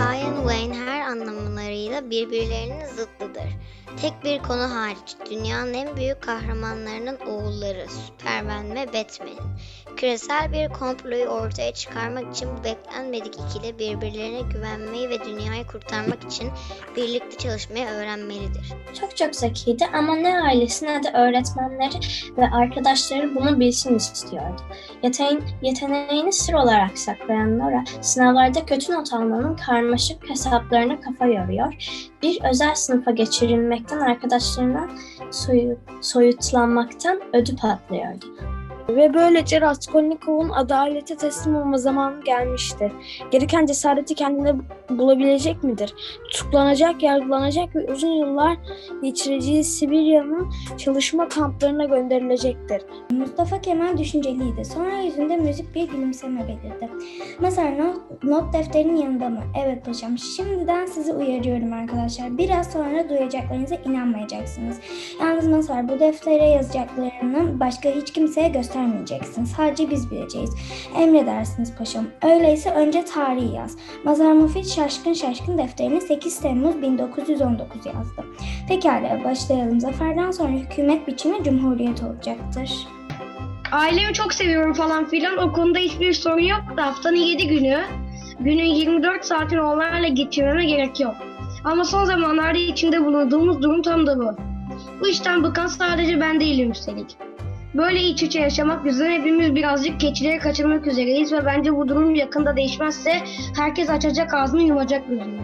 Kyle ve Wayne her anlamlarıyla birbirlerinin zıttıdır. Tek bir konu hariç, dünyanın en büyük kahramanlarının oğulları, Superman ve Batman'in küresel bir komployu ortaya çıkarmak için bu beklenmedik ikili birbirlerine güvenmeyi ve dünyayı kurtarmak için birlikte çalışmayı öğrenmelidir. Çok çok zekiydi ama ne ailesi ne de öğretmenleri ve arkadaşları bunu bilsin istiyordu. Yeteğin, yeteneğini sır olarak saklayan Nora, sınavlarda kötü not almanın karmaşık hesaplarına kafa yoruyor. Bir özel sınıfa geçirilmekten arkadaşlarından soyu, soyutlanmaktan ödü patlıyordu. Ve böylece Raskolnikov'un adalete teslim olma zamanı gelmişti. Gereken cesareti kendine bulabilecek midir? Tutuklanacak, yargılanacak ve uzun yıllar geçireceği Sibirya'nın çalışma kamplarına gönderilecektir. Mustafa Kemal düşünceliydi. Sonra yüzünde müzik bir gülümseme belirdi. Mazhar not, not defterinin yanında mı? Evet paşam. Şimdiden sizi uyarıyorum arkadaşlar. Biraz sonra duyacaklarınıza inanmayacaksınız. Yalnız Mazhar bu deftere yazacaklarını başka hiç kimseye göstermeyeceksin. Sadece biz bileceğiz. Emredersiniz paşam. Öyleyse önce tarihi yaz. Mazhar Mufid şaşkın şaşkın defterini 8 Temmuz 1919 yazdı. Pekala başlayalım. Zaferden sonra hükümet biçimi cumhuriyet olacaktır. Ailemi çok seviyorum falan filan. O konuda hiçbir sorun yok da haftanın 7 günü günün 24 saatini onlarla geçirmeme gerek yok. Ama son zamanlarda içinde bulunduğumuz durum tam da bu. Bu işten bıkan sadece ben değilim üstelik. Böyle iç içe yaşamak yüzünden hepimiz birazcık keçileri kaçırmak üzereyiz ve bence bu durum yakında değişmezse herkes açacak ağzını yumacak gözünü.